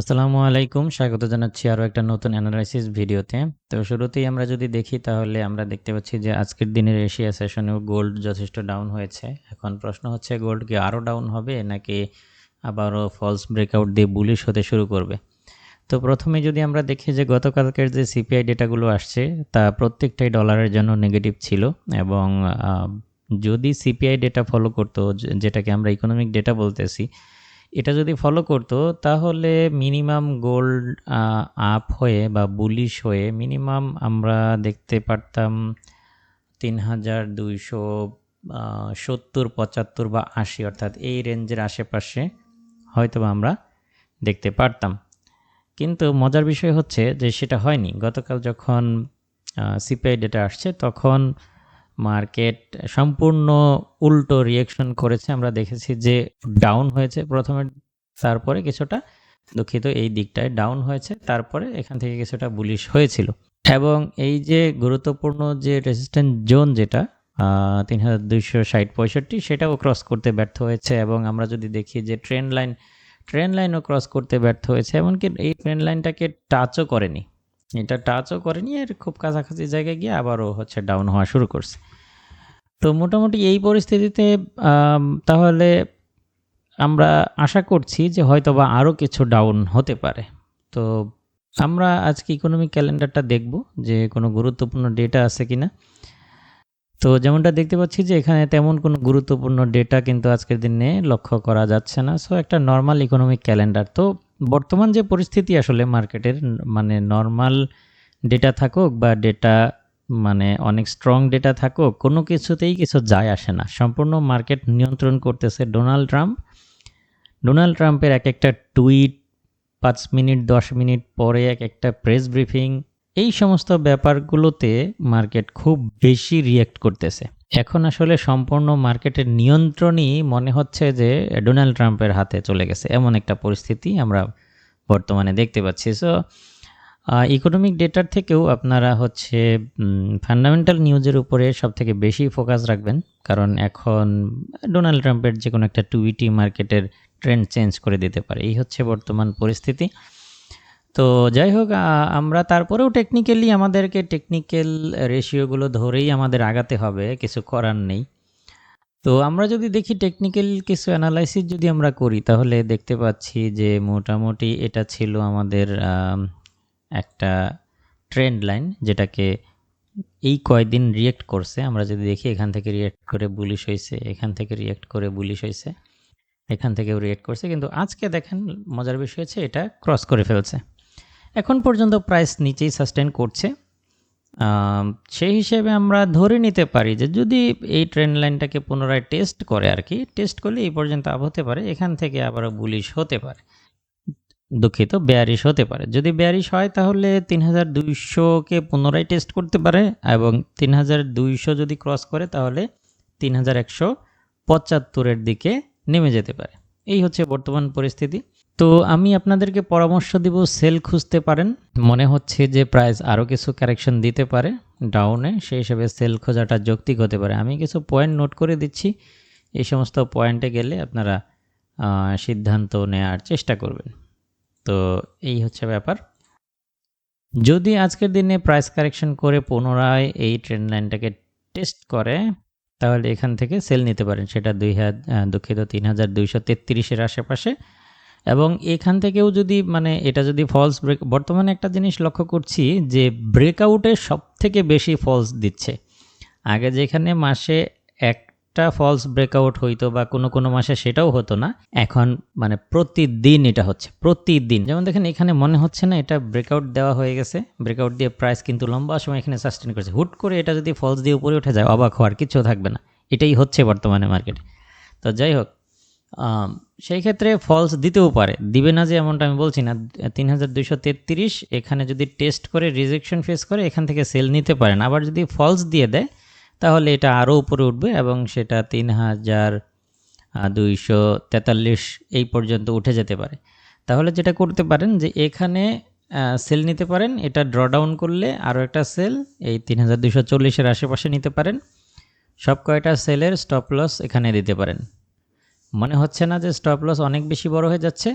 আসসালামু আলাইকুম। স্বাগত জানাচ্ছি আরও একটা নতুন অ্যানালাইসিস ভিডিওতে। তো শুরুতেই আমরা যদি দেখি, তাহলে আমরা দেখতে পাচ্ছি যে আজকের দিনের এশিয়া সেশনেও গোল্ড যথেষ্ট ডাউন হয়েছে। এখন প্রশ্ন হচ্ছে গোল্ড কি আরও ডাউন হবে, নাকি আবারও ফলস ব্রেকআউট দিয়ে বুলিশ হতে শুরু করবে? তো প্রথমে যদি আমরা দেখি যে গতকালকের যে সিপিআই ডেটাগুলো আসছে, তা প্রত্যেকটাই ডলারের জন্য নেগেটিভ ছিল এবং যদি সিপিআই ডেটা ফলো করতো যেটাকে আমরা ইকোনমিক ডেটা বলতেছি এটা যদি ফলো করতো, তাহলে মিনিমাম গোল্ড আপ হয়ে বা বুলিশ হয়ে মিনিমাম আমরা দেখতে পারতাম তিন হাজার দুইশো সত্তর, পঁচাত্তর বা আশি, অর্থাৎ এই রেঞ্জের আশেপাশে হয়তো আমরা দেখতে পারতাম। কিন্তু মজার বিষয় হচ্ছে যে সেটা হয়নি। গতকাল যখন সিপিআই ডেটা আসছে, তখন মার্কেট সম্পূর্ণ উল্টো রিয়েকশন করেছে। আমরা দেখেছি যে ডাউন হয়েছে প্রথমে, তারপরে কিছুটা দুঃখিত এই দিকটায় ডাউন হয়েছে, তারপরে এখান থেকে কিছুটা বুলিশ হয়েছিল। এবং এই যে গুরুত্বপূর্ণ যে রেজিস্ট্যান্ট জোন যেটা তিন হাজার দুইশো ষাট পঁয়ষট্টি, সেটাও ক্রস করতে ব্যর্থ হয়েছে এবং আমরা যদি দেখি যে ট্রেন লাইন ট্রেন লাইনও ক্রস করতে ব্যর্থ হয়েছে, এমনকি এই ট্রেন লাইনটাকে টাচও করেনি। এটা টাচও করেনি, এর খুব কাছাকাছি জায়গায় গিয়ে আবারও হচ্ছে ডাউন হওয়া শুরু করছে। তো মোটামুটি এই পরিস্থিতিতে তাহলে আমরা আশা করছি যে হয়তো বা আরও কিছু ডাউন হতে পারে। তো আমরা আজকে ইকোনমিক ক্যালেন্ডারটা দেখব যে কোনো গুরুত্বপূর্ণ ডেটা আছে কি না তো যেমনটা দেখতে পাচ্ছি যে এখানে তেমন কোনো গুরুত্বপূর্ণ ডেটা কিন্তু আজকের দিনে লক্ষ্য করা যাচ্ছে না। সো একটা নর্মাল ইকোনমিক ক্যালেন্ডার তো বর্তমান যে পরিস্থিতি আসলে মার্কেটের মানে নর্মাল ডেটা থাকুক বা ডেটা মানে অনেক স্ট্রং ডেটা থাকো কোনো কিছুতেই কিছু যায় আসে না। সম্পূর্ণ মার্কেট নিয়ন্ত্রণ করতেছে ডোনাল্ড ট্রাম্প ডোনাল্ড ট্রাম্পের এক একটা টুইট পাঁচ মিনিট, দশ মিনিট পরে এক একটা প্রেস ব্রিফিং এই সমস্ত ব্যাপারগুলোতে মার্কেট খুব বেশি রিয়্যাক্ট করতেছে। এখন আসলে সম্পূর্ণ মার্কেটের নিয়ন্ত্রণই মনে হচ্ছে যে ডোনাল্ড ট্রাম্পের হাতে চলে গেছে। এমন একটা পরিস্থিতি আমরা বর্তমানে দেখতে পাচ্ছি। সো ইকোনমিক ডেটার থেকেও আপনারা হচ্ছে ফান্ডামেন্টাল নিউজের উপরে সব থেকে বেশি ফোকাস রাখবেন। কারণ এখন ডোনাল্ড ট্রাম্পের যে কোনো একটা টুইটি মার্কেটের ট্রেন্ড চেঞ্জ করে দিতে পারে। এই হচ্ছে বর্তমান পরিস্থিতি। তো যাই হোক আমরা তারপরেও টেকনিক্যালি আমাদেরকে টেকনিক্যাল রেশিওগুলো ধরেই আমাদের আগাতে হবে কিছু করার নেই। তো আমরা যদি দেখি টেকনিক্যাল কিছু অ্যানালাইসিস যদি আমরা করি তাহলে দেখতে পাচ্ছি যে মোটামুটি এটা ছিল আমাদের আম, একটা ট্রেন্ড লাইন যেটাকে এই কয়দিন রিয়েক্ট করছে। আমরা যদি দেখি, এখান থেকে রিয়েক্ট করে বুলিশ হয়েছে, এখান থেকে রিয়েক্ট করে বুলিশ হয়েছে, এখান থেকেও রিয়েক্ট করছে। কিন্তু আজকে দেখেন, মজার বিষয় হচ্ছে এটা ক্রস করে ফেলছে। এখন পর্যন্ত প্রাইস নিচেই সাস্টেন করছে। সেই হিসেবে আমরা ধরে নিতে পারি যে যদি এই ট্রেন্ড লাইনটাকে পুনরায় টেস্ট করে আর কি টেস্ট করলে এই পর্যন্ত আপ হতে পারে, এখান থেকে আবারও বুলিশ হতে পারে। দুঃখিত বেয়ারিশ হতে পারে। যদি বেয়ারিশ হয়, তাহলে তিন হাজার দুইশোকে পুনরায় টেস্ট করতে পারে এবং তিন হাজার দুইশো যদি ক্রস করে, তাহলে তিন হাজার একশো পঁচাত্তরের দিকে নেমে যেতে পারে। এই হচ্ছে বর্তমান পরিস্থিতি। তো আমি আপনাদেরকে পরামর্শ দিব সেল খুঁজতে পারেন। মনে হচ্ছে যে প্রাইস আরও কিছু কারেকশন দিতে পারে ডাউনে সেই হিসেবে সেল খোঁজাটা যৌক্তিক হতে পারে। আমি কিছু পয়েন্ট নোট করে দিচ্ছি। এই সমস্ত পয়েন্টে গেলে আপনারা সিদ্ধান্ত নেওয়ার চেষ্টা করবেন। তো এই হচ্ছে ব্যাপার। যদি আজকের দিনে প্রাইস কারেকশন করে পুনরায় এই ট্রেন্ড লাইনটাকে টেস্ট করে, তাহলে এখান থেকে সেল নিতে পারেন। সেটা দুই হাজার দুঃখিত, তিন হাজার দুইশো তেত্রিশের আশেপাশে। এবং এখান থেকেও যদি মানে এটা যদি ফলস ব্রেক বর্তমানে একটা জিনিস লক্ষ্য করছি যে ব্রেকআউটে সব থেকে বেশি ফলস দিচ্ছে। আগে যেখানে মাসে একটা ফলস ব্রেকআউট হইতো বা কোনো কোনো মাসে সেটাও হতো না। এখন মানে প্রতিদিন এটা হচ্ছে, প্রতিদিন। যেমন দেখেন এখানে মনে হচ্ছে না এটা ব্রেকআউট দেওয়া হয়ে গেছে। ব্রেকআউট দিয়ে প্রাইস কিন্তু লম্বা সময় এখানে সাস্টেন করেছে। হুট করে এটা যদি ফলস দিয়ে উপরে উঠে যায়, অবাক হওয়ার কিছু থাকবে না। এটাই হচ্ছে বর্তমানে মার্কেটে তো যাই হোক সেই ক্ষেত্রে ফলস দিতেও পারে। দিবে না যে এমনটা আমি বলছি না। তিন হাজার দুইশো তেত্রিশ এখানে যদি টেস্ট করে রিজেকশন ফেস করে, এখান থেকে সেল নিতে পারেন আবার যদি ফলস দিয়ে দেয় তাহলে এটা আরও উপরে উঠবে এবং সেটা তিন হাজার দুইশো তেতাল্লিশ এই পর্যন্ত উঠে যেতে পারে। তাহলে যেটা করতে পারেন যে এখানে সেল নিতে পারেন, এটা ড্র ডাউন করলে আরও একটা সেল এই তিন হাজার দুশো চল্লিশের আশেপাশে নিতে পারেন। সব কয়টা সেলের স্টপ লস এখানে দিতে পারেন। মনে হচ্ছে না যে স্টপ লস অনেক বেশি বড় হয়ে যাচ্ছে,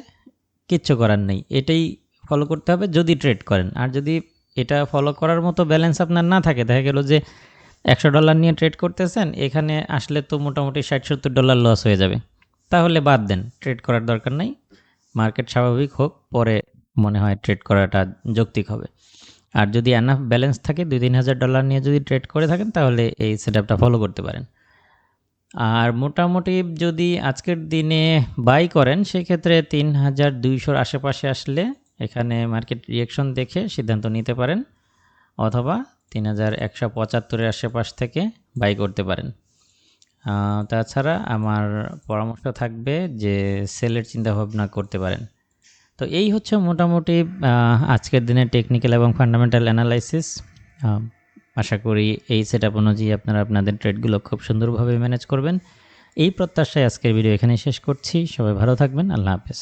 কিচ্ছু করার নেই। এটাই ফলো করতে হবে যদি ট্রেড করেন। আর যদি এটা ফলো করার মতো ব্যালেন্স আপনার না থাকে, দেখা গেল যে একশো ডলার নিয়ে ট্রেড করতেছেন, এখানে আসলে তো মোটামুটি ষাট সত্তর ডলার লস হয়ে যাবে। তাহলে বাদ দেন ট্রেড করার দরকার নাই। মার্কেট স্বাভাবিক হোক, পরে মনে হয় ট্রেড করাটা যৌক্তিক হবে। আর যদি এনাফ ব্যালেন্স থাকে, দুই তিন হাজার ডলার নিয়ে যদি ট্রেড করে থাকেন, তাহলে এই সেট ফলো করতে পারেন। আর মোটামুটি যদি আজকের দিনে বাই করেন, সেক্ষেত্রে তিন হাজার দুইশোর আশেপাশে আসলে এখানে মার্কেট রিয়েকশন দেখে সিদ্ধান্ত নিতে পারেন। অথবা তিন হাজার একশো পঁচাত্তরের আশেপাশ থেকে বাই করতে পারেন। তাছাড়া আমার পরামর্শ থাকবে যে সেলের চিন্তা ভাবনা করতে পারেন। তো এই হচ্ছে মোটামুটি আজকের দিনে টেকনিক্যাল এবং ফান্ডামেন্টাল অ্যানালাইসিস আশা করি এই সেট আপ অনুযায়ী আপনারা আপনাদের ট্রেডগুলো খুব সুন্দরভাবে ম্যানেজ করবেন। এই প্রত্যাশায় আজকের ভিডিও এখানেই শেষ করছি। সবাই ভালো থাকবেন। আল্লাহ হাফেজ।